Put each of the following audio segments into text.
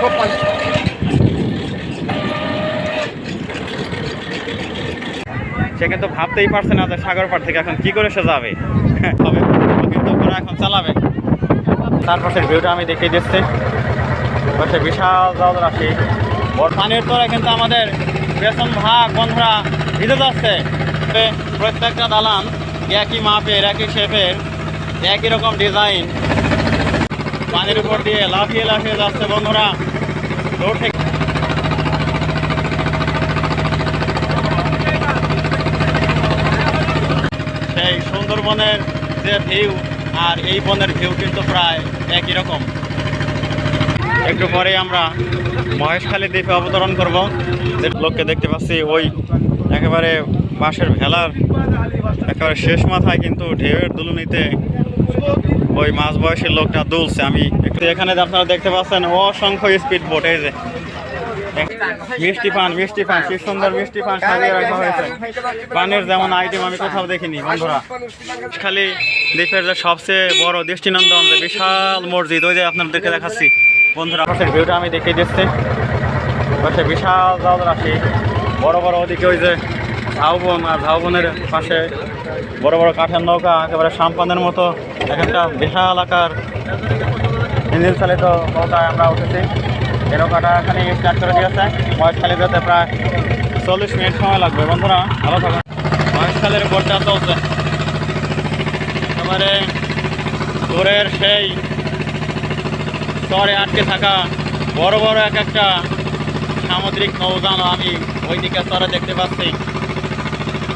সব সে কিন্তু ভাবতেই পারছে না যে সাগর পাড় থেকে এখন কি করে সে যাবে। তবে কিন্তু ওরা এখন চালাবে। তার পাশের ভিউটা আমি দেখিয়ে দিচ্ছি। পাশে বিশাল জল রাশি ওর পানির তোরা কিন্তু আমাদের বেতন ভাগ, বন্ধুরা, ভিজে যাচ্ছে। প্রত্যেকটা দালান একই মাপের, একই শেপের একই রকম ডিজাইন পানির উপর দিয়ে লাফিয়ে লাফিয়ে যাচ্ছে বন্ধুরা। সেই সুন্দরবনের যে ভিউ, আর এই বনের ভিউ কিন্তু প্রায় একই রকম। একটু পরে আমরা মহেশখালী দ্বীপে অবতরণ করব। যে লোককে দেখতে পাচ্ছি, ওই একেবারে বাঁশের ভেলার, একেবারে শেষ মাথায় কিন্তু ঢেউয়ের দুলুনিতে ওই মাঝ বয়সের লোকটা দুলছে, আমি একটু এখানে আপনারা দেখতে পাচ্ছেন, অসংখ্য স্পিড বোট এই যে। মিষ্টি পান মিষ্টি পান, কি সুন্দর মিষ্টি পান সাজিয়ে রাখা হয়েছে। পানের যেমন আইটেম আমি কোথাও দেখিনি, বন্ধুরা। খালি দ্বীপের যে সবচেয়ে বড় দৃষ্টিনন্দন, যে বিশাল মসজিদ, ওই যে আপনাদেরকে দেখাচ্ছি। বন্ধুরা, পাশের ভিউটা আমি দেখিয়ে দিচ্ছি। পাশে বিশাল জল রাশি বড় বড় ওদিকে ওই যে ঝাউবন, আর ঝাউবনের পাশে বড় বড় কাঠের নৌকা, একেবারে সাম্পানের মতো। এক একটা বিশাল আকার। ইঞ্জিন চালিত নৌকায় আমরা উঠেছি। এই নৌকাটা এখানে স্টার্ট করে দিয়েছে। মহেশখালী যেতে প্রায় চল্লিশ মিনিট সময় লাগবে। বন্ধুরা, ভালো থাকুন। মহেশখালীর বোটটা চলছে। একেবারে দূরের সেই চরে আটকে থাকা বড় বড় এক একটা সামুদ্রিক নৌযান আমি ওই দিকে চরে দেখতে পাচ্ছি।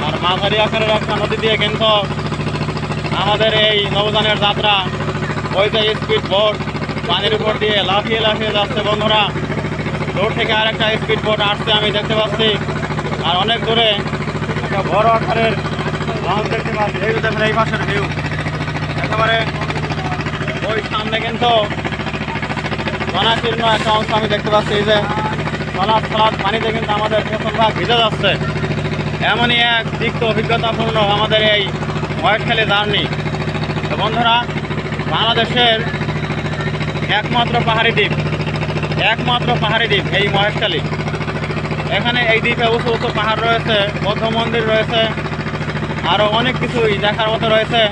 আর মাঝারি আকারের একটা নদী দিয়ে কিন্তু আমাদের এই নৌযানের যাত্রা যে স্পিড বোট পানির উপর দিয়ে লাফিয়ে লাফিয়ে যাচ্ছে বন্ধুরা। দূর থেকে আরেকটা স্পিড বোট আসছে, আমি দেখতে পাচ্ছি। আর অনেক দূরে একটা বড় আকারের লঞ্চ দেখতে পাচ্ছি। এই দেখেন, এই পাশের ভিউ একেবারে ওই সামনে কিন্তু জনাকীর্ণ একটা অংশ আমি দেখতে পাচ্ছি। এই যে ফলাৎ ফলাৎ পানিতে কিন্তু আমাদের প্রথম ভাগ ভিজে যাচ্ছে। এমনই এক তিক্ত অভিজ্ঞতাপূর্ণ আমাদের এই মহেশখালী জার্নি। তো বন্ধুরা, বাংলাদেশের একমাত্র পাহাড়ি দ্বীপ, একমাত্র পাহাড়ি দ্বীপ এই মহেশখালী এখানে এই দ্বীপে উঁচু উঁচু পাহাড় রয়েছে, বৌদ্ধ মন্দির রয়েছে আরও অনেক কিছুই দেখার মতো রয়েছে।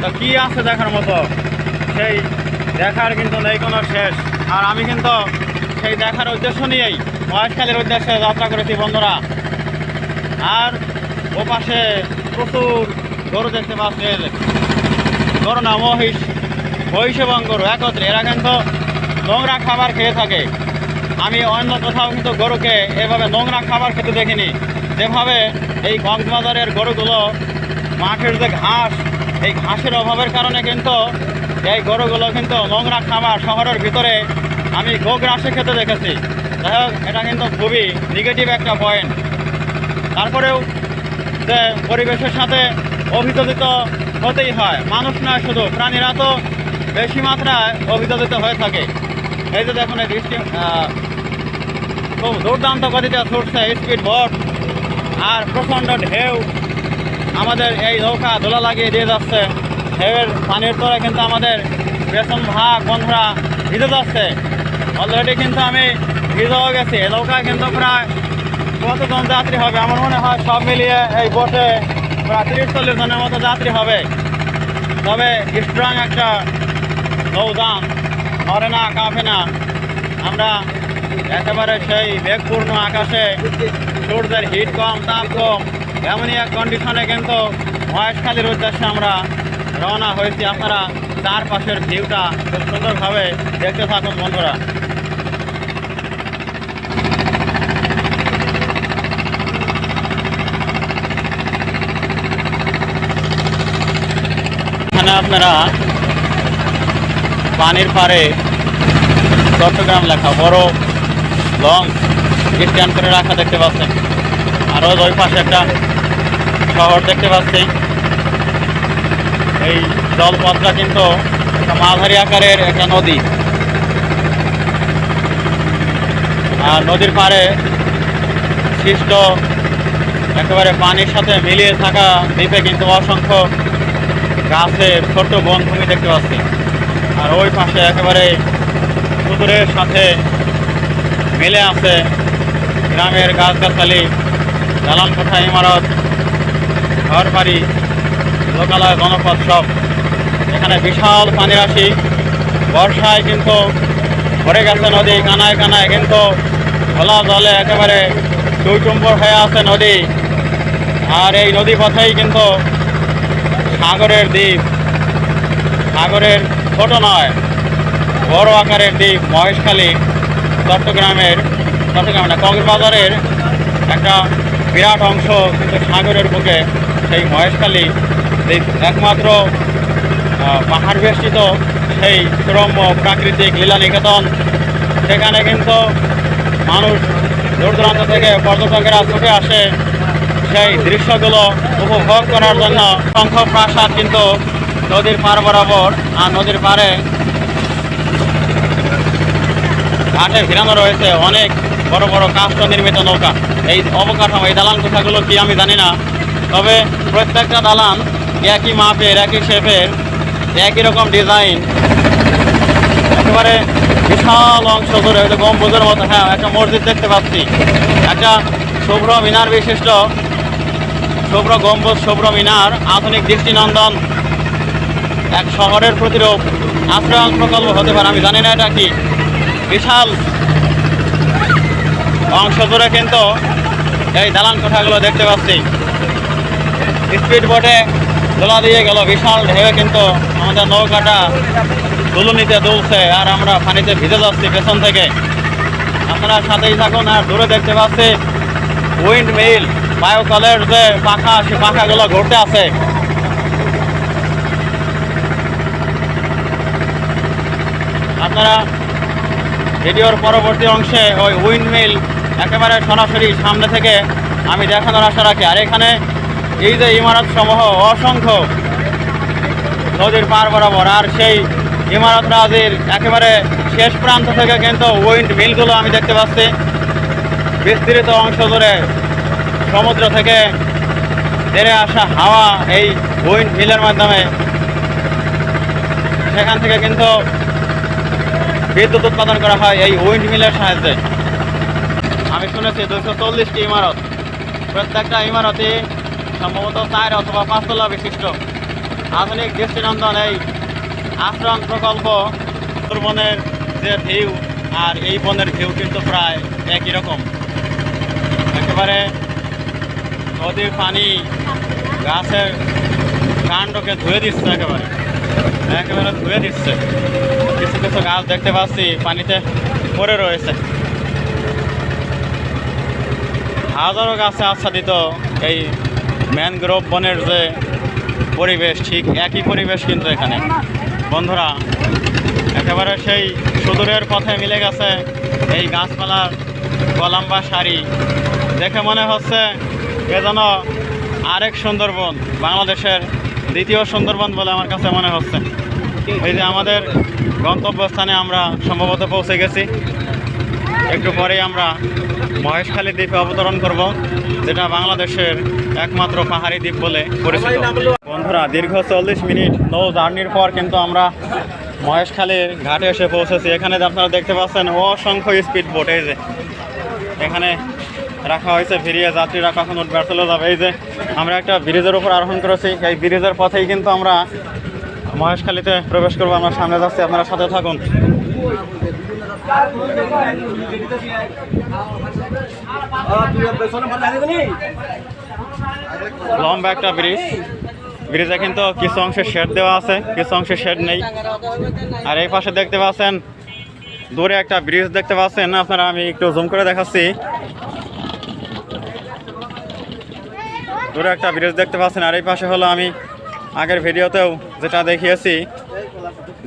তো কী আছে দেখার মতো? সেই দেখার কিন্তু নেই কোনো শেষ। আর আমি কিন্তু সেই দেখার উদ্দেশ্য নিয়েই মহেশখালীর উদ্দেশ্যে যাত্রা করেছি বন্ধুরা। আর ও পাশে প্রচুর গরু দেখতে পাচ্ছি এই যে। গরু না মহিষ মহিষ এবং গরু একত্রে। এরা কিন্তু নোংরা খাবার খেয়ে থাকে। আমি অন্য কোথাও কিন্তু গরুকে এভাবে নোংরা খাবার খেতে দেখিনি। যেভাবে এই কক্সবাজারের গরুগুলো, মাঠের যে ঘাস, এই ঘাসের অভাবের কারণে কিন্তু এই গরুগুলো কিন্তু নোংরা খাবার শহরের ভিতরে আমি গোগ্রাসে খেতে দেখেছি। যাই হোক, এটা কিন্তু খুবই নেগেটিভ একটা পয়েন্ট তারপরেও যে পরিবেশের সাথে অভিযোজিত হতেই হয়। মানুষ নয়, শুধু প্রাণীরা তো বেশি মাত্রায় অভিযোজিত হয়ে থাকে। এই যে দেখুন, এই দৃষ্টি খুব দুর্দান্ত গতিতে ছুটছে, স্পিড বোট, আর প্রচণ্ড ঢেউ। আমাদের এই নৌকা দোলা লাগিয়ে দিয়ে যাচ্ছে। ঢেউয়ের পানির তোরে কিন্তু আমাদের বেতন ভাগ, বন্ধুরা, ভিজে যাচ্ছে। অলরেডি কিন্তু আমি ভিজেও গেছি। নৌকায় কিন্তু প্রায় কতজন যাত্রী হবে? আমার মনে হয় সব মিলিয়ে এই বোটে প্রায় তিরিশ চল্লিশ জনের মতো যাত্রী হবে। তবে স্ট্রং একটা নৌযান নড়ে না কাঁপে না আমরা একেবারে সেই বেগপূর্ণ আকাশে সূর্যের হিট কম, তাপ কম, এমনই এক কন্ডিশনে কিন্তু মহেশখালীর উদ্দেশ্যে আমরা রওনা হয়েছি। আপনারা চারপাশের ভিউটা খুব সুন্দরভাবে দেখতে থাকুন বন্ধুরা। এখানে আপনারা? পানির পাড়ে চট্টগ্রাম লেখা, বড় লং স্ট্যান্ড করে রাখা দেখতে পাচ্ছেন। আরও ওই পাশে একটা শহর দেখতে পাচ্ছি। এই জলপথটা কিন্তু একটা মাঝারি আকারের একটা নদী। আর নদীর পাড়ে সৃষ্ট একেবারে পানির সাথে মিলিয়ে থাকা দ্বীপে কিন্তু অসংখ্য গাছের ছোট্ট বনভূমি দেখতে পাচ্ছি। আর ওই পাশে একেবারে সমুদ্রের সাথে মিলে আছে গ্রামের গাছগাছালি দালান কোঠা ইমারত ঘর বাড়ি লোকালয় জনপদ সব। এখানে বিশাল পানি রাশি বর্ষায় কিন্তু ভরে গেছে নদী, কানায় কানায় কিন্তু খোলা জলে একেবারে দুই টুইটুম্বর হয়ে আছে নদী। আর এই নদী পথেই কিন্তু সাগরের দ্বীপ। সাগরের ছোট নয়, বড় আকারের দ্বীপ মহেশখালী, চট্টগ্রামের, চট্টগ্রাম না, কক্সবাজারের একটা বিরাট অংশ কিন্তু সাগরের বুকে সেই মহেশখালী দ্বীপ। একমাত্র পাহাড় বেষ্টিত সেই সুরম্য প্রাকৃতিক লীলা নিকেতন সেখানে কিন্তু মানুষ দূর দূরান্ত থেকে পর্যটকেরা ছুটে আসে। সেই দৃশ্যগুলো উপভোগ করার জন্য সংখ্য প্রাসাদ কিন্তু নদীর পার বরাবর আর নদীর পাড়ে ঘাটে ভিড়ানো রয়েছে অনেক বড় বড় কাষ্ঠ নির্মিত নৌকা। এই অবকাঠামো, এই দালান কোঠাগুলো কি আমি জানি না, তবে প্রত্যেকটা দালান একই মাপের, একই শেপের একই রকম ডিজাইন একেবারে বিশাল অংশ ধরে যে গম্বুজের মতো হ্যাঁ একটা মসজিদ দেখতে পাচ্ছি। একটা শুভ্র মিনার বিশিষ্ট শুভ্র গম্বুজ, শুভ্র মিনার, আধুনিক দৃষ্টিনন্দন, এক শহরের প্রতিরূপ আশ্রয়ন প্রকল্প হতে পারে, আমি জানি না এটা কি। বিশাল অংশ ধরে কিন্তু এই দালান কোঠাগুলো দেখতে পাচ্ছি। স্পিড বোটে দোলা দিয়ে গেল, বিশাল ঢেউয়ে কিন্তু আমাদের নৌকাটা দুলুনিতে দুলছে আর আমরা পানিতে ভিজে যাচ্ছি পেছন থেকে। আপনারা সাথেই থাকুন আর দূরে দেখতে পাচ্ছি উইন্ড মিল বায়োকলের যে পাখা, সে পাখাগুলো ঘুরতে আছে। আপনারা ভিডিওর পরবর্তী অংশে ওই উইন্ড মিল একেবারে সরাসরি সামনে থেকে আমি দেখানোর আশা রাখি। আর এখানে এই যে ইমারত সমূহ অসংখ্য নদীর পার বরাবর, আর সেই ইমারত রাজির একেবারে শেষ প্রান্ত থেকে কিন্তু উইন্ড মিলগুলো আমি দেখতে পাচ্ছি। বিস্তৃত অংশ ধরে সমুদ্র থেকে তেরে আসা হাওয়া এই উইন্ড মিলের মাধ্যমে, সেখান থেকে কিন্তু বিদ্যুৎ উৎপাদন করা হয় এই উইন্ড মিলের সাহায্যে। আমি শুনেছি দুশো চল্লিশটি ইমারত। প্রত্যেকটা ইমারতই সম্ভবত চার অথবা পাঁচতলা বিশিষ্ট। আধুনিক দৃষ্টিনন্দন এই আশ্রম প্রকল্প সুন্দরবনের যে ভিউ আর এই বনের ভিউ কিন্তু প্রায় একই রকম। একেবারে নদীর পানি, গাছের কাণ্ডকে ধুয়ে দিচ্ছে একেবারে। একেবারে ধুয়ে দিচ্ছে। কিছু কিছু গাছ দেখতে পাচ্ছি, পানিতে পড়ে রয়েছে। হাজারো গাছে আচ্ছাদিত এই ম্যানগ্রোভ বনের যে পরিবেশ, ঠিক একই পরিবেশ কিন্তু এখানে। বন্ধুরা, একেবারে সেই সুদূরের পথে মিলে গেছে এই গাছপালার কলাম্বা শাড়ি দেখে মনে হচ্ছে এ যেন আরেক সুন্দরবন, বাংলাদেশের দ্বিতীয় সুন্দরবন বলে আমার কাছে মনে হচ্ছে। এই যে আমাদের গন্তব্যস্থানে আমরা সম্ভবত পৌঁছে গেছি। একটু পরেই আমরা মহেশখালী দ্বীপে অবতরণ করব, যেটা বাংলাদেশের একমাত্র পাহাড়ি দ্বীপ বলে পরিচিত। বন্ধুরা, দীর্ঘ চল্লিশ মিনিট নৌ জার্নির পর কিন্তু আমরা মহেশখালীর ঘাটে এসে পৌঁছেছি। এখানে যে আপনারা দেখতে পাচ্ছেন, অসংখ্য স্পিড বোট এই যে। এখানে রাখা হয়েছে ফিরিয়ে যাত্রীরা কখন উঠবে চলে যাবে। এই যে আমরা একটা ব্রিজের উপর আরোহণ করেছি, এই ব্রিজের পথেই কিন্তু আমরা মহেশখালীতে প্রবেশ করব। আমরা সামনে যাচ্ছি, আপনারা সাথে থাকুন। লম্বা একটা ব্রিজ। ব্রিজে কিন্তু কিছু অংশে শেড দেওয়া আছে, কিছু অংশে শেড নেই। আর এই পাশে দেখতে পাচ্ছেন, দূরে একটা ব্রিজ দেখতে পাচ্ছেন। আপনারা আমি একটু জুম করে দেখাচ্ছি। দূরে একটা ব্রিজ দেখতে পাচ্ছেন, আর এই পাশে হলো আমি আগের ভিডিওতেও যেটা দেখিয়েছি,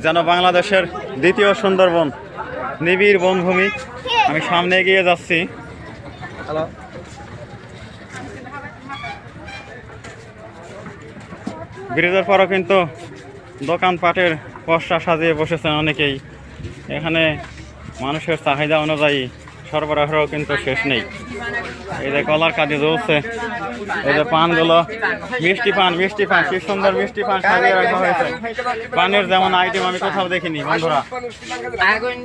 যেন বাংলাদেশের দ্বিতীয় সুন্দরবন, নিবিড় বনভূমি। আমি সামনে এগিয়ে যাচ্ছি। ব্রিজের পরও কিন্তু দোকানপাটের পশা সাজিয়ে বসেছেন অনেকেই। এখানে মানুষের চাহিদা অনুযায়ী সরবরাহেরও কিন্তু শেষ নেই। এই যে কলার কাজে জ্বলছে এই যে পানগুলো, মিষ্টি পান মিষ্টি পান, কি সুন্দর মিষ্টি পান সাজিয়ে রাখা হয়েছে। পানের যেমন আইটেম আমি কোথাও দেখিনি, বন্ধুরা।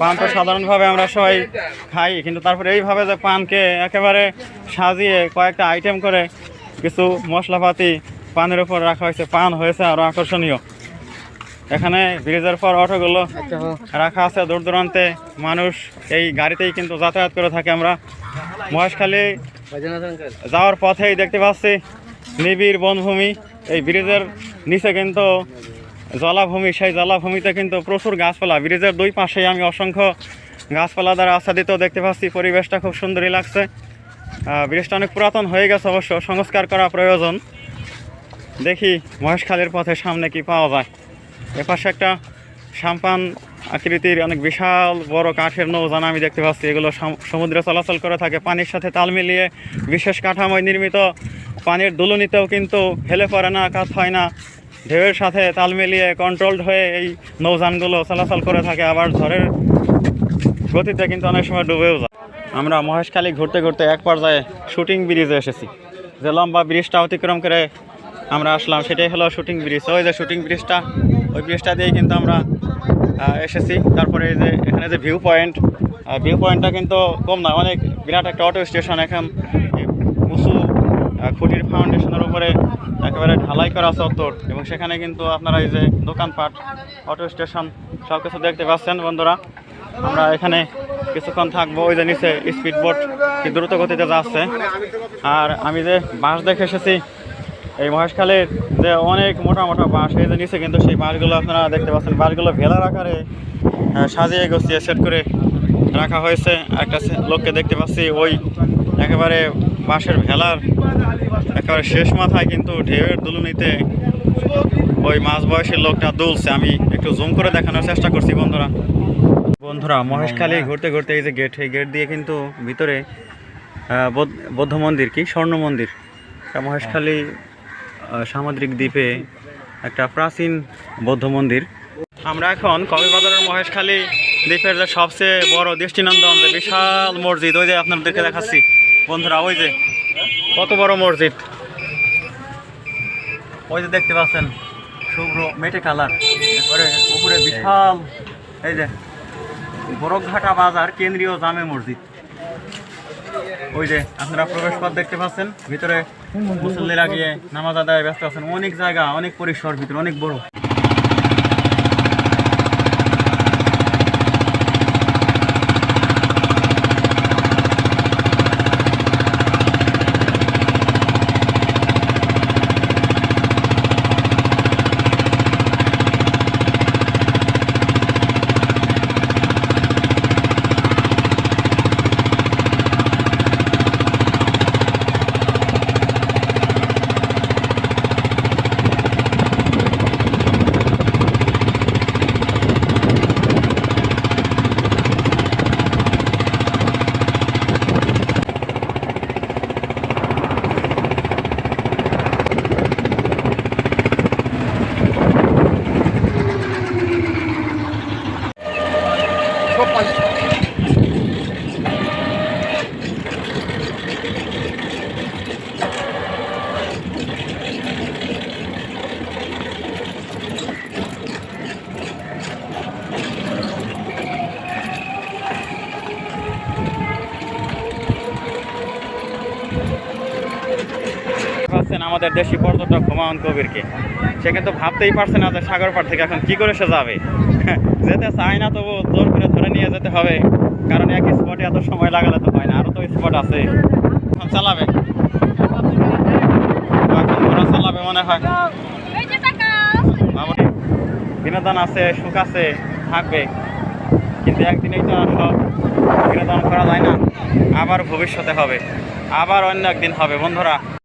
পান তো সাধারণভাবে আমরা সবাই খাই, কিন্তু তারপরে এইভাবে যে পানকে একেবারে সাজিয়ে কয়েকটা আইটেম করে কিছু মশলাপাতি পানের উপর রাখা হয়েছে। পান হয়েছে আরও আকর্ষণীয়। এখানে ব্রিজের পর অটোগুলো রাখা আছে দূর দূরান্তে। মানুষ এই গাড়িতেই কিন্তু যাতায়াত করে থাকে আমরা। মহেশখালী যাওয়ার পথেই দেখতে পাচ্ছি নিবিড় বনভূমি। এই ব্রিজের নিচে কিন্তু জলাভূমি সেই জলাভূমিতে কিন্তু প্রচুর গাছপালা। ব্রিজের দুই পাশেই আমি অসংখ্য গাছপালা দ্বারা আচ্ছাদিত দেখতে পাচ্ছি। পরিবেশটা খুব সুন্দরই লাগছে। ব্রিজটা অনেক পুরাতন হয়ে গেছে অবশ্য সংস্কার করা প্রয়োজন। দেখি মহেশখালীর পথে সামনে কি পাওয়া যায়। এপাশে একটা সাম্পান আকৃতির অনেক বিশাল বড় কাঠের নৌযান আমি দেখতে পাচ্ছি। এগুলো সাম- সমুদ্রে চলাচল করে থাকে, পানির সাথে তাল মিলিয়ে বিশেষ কাঠামোয় নির্মিত। পানির দুলুনিতেও কিন্তু হেলে পড়ে না, কাজ হয় না। ঢেউয়ের সাথে তাল মিলিয়ে কন্ট্রোলড হয়ে এই নৌযানগুলো চলাচল করে থাকে। আবার ঝড়ের গতিতে কিন্তু অনেক সময় ডুবেও যায়। আমরা মহেশখালী ঘুরতে ঘুরতে এক পর্যায়ে শুটিং ব্রিজে এসেছি। যে লম্বা ব্রিজটা অতিক্রম করে আমরা আসলাম, সেটাই হলো শুটিং ব্রিজ। ওই যে শুটিং ব্রিজটা ওই ব্রিজটা দিয়েই কিন্তু আমরা এসেছি। তারপরে এই যে এখানে যে ভিউ পয়েন্ট ভিউ পয়েন্টটা কিন্তু কম না, অনেক বিরাট একটা অটো স্টেশন এখন উঁচু খুঁটির ফাউন্ডেশনের উপরে একেবারে ঢালাই করা চত্বর। এবং সেখানে কিন্তু আপনারা এই যে দোকানপাট অটো স্টেশন সব কিছু দেখতে পাচ্ছেন বন্ধুরা। আমরা এখানে কিছুক্ষণ থাকব, ওই যে নিচে স্পিড বোট দ্রুত গতিতে যাচ্ছে। আর আমি যে বাস দেখে এসেছি এই মহেশখালীর যে অনেক মোটা মোটা বাঁশ, এই যে নিচে কিন্তু সেই বাঁশগুলো আপনারা দেখতে পাচ্ছেন। বাঁশগুলো ভেলার আকারে সাজিয়ে গুছিয়ে সেট করে রাখা হয়েছে। একটা লোককে দেখতে পাচ্ছি, ওই একেবারে বাঁশের ভেলার, একেবারে শেষ মাথায় কিন্তু ঢেউয়ের দুলুনিতে ওই মাঝ বয়সের লোকটা দুলছে। আমি একটু জুম করে দেখানোর চেষ্টা করছি, বন্ধুরা। বন্ধুরা, মহেশখালী ঘুরতে ঘুরতে এই যে গেট এই গেট দিয়ে কিন্তু ভিতরে বৌদ্ধ- মন্দির কি? স্বর্ণ মন্দির। মহেশখালী সামুদ্রিক দ্বীপে একটা প্রাচীন বৌদ্ধ মন্দির। আমরা এখন কবিবাজারের মহেশখালী দ্বীপের যে সবচেয়ে বড় দৃষ্টিনন্দন, যে বিশাল মসজিদ, ওই যে আপনাদেরকে দেখাচ্ছি। বন্ধুরা, ওই যে কত বড় মসজিদ। ওই যে দেখতে পাচ্ছেন, শুভ্র মেটে কালার। এরপরে উপরে বিশাল, এই যে বরকঘাটা বাজার, কেন্দ্রীয় জামে মসজিদ। ওই যে আপনারা প্রবেশ পথ দেখতে পাচ্ছেন, ভিতরে মুসল্লিরা গিয়ে নামাজ আদায় ব্যস্ত আছেন। অনেক জায়গা, অনেক পরিসর ভিতরে, অনেক বড় পাচ্ছেন আমাদের দেশি পর্যটক হুমায়ুন কবিরকে। সে কিন্তু ভাবতেই পারছে না যে সাগর পাড় থেকে এখন কি করে সে যাবে। যেতে চায় না তবু জোর করে ধরে নিয়ে যেতে হবে। কারণ এক স্পটে এত সময় লাগালে তো হয় না আরও তো স্পট আছে। চালাবে। চালাবে মনে হয়। বিনোদন আছে, সুখ আছে, থাকবে। কিন্তু একদিনেই তো সব বিনোদন করা যায় না। আবার ভবিষ্যতে হবে। আবার অন্য একদিন হবে। বন্ধুরা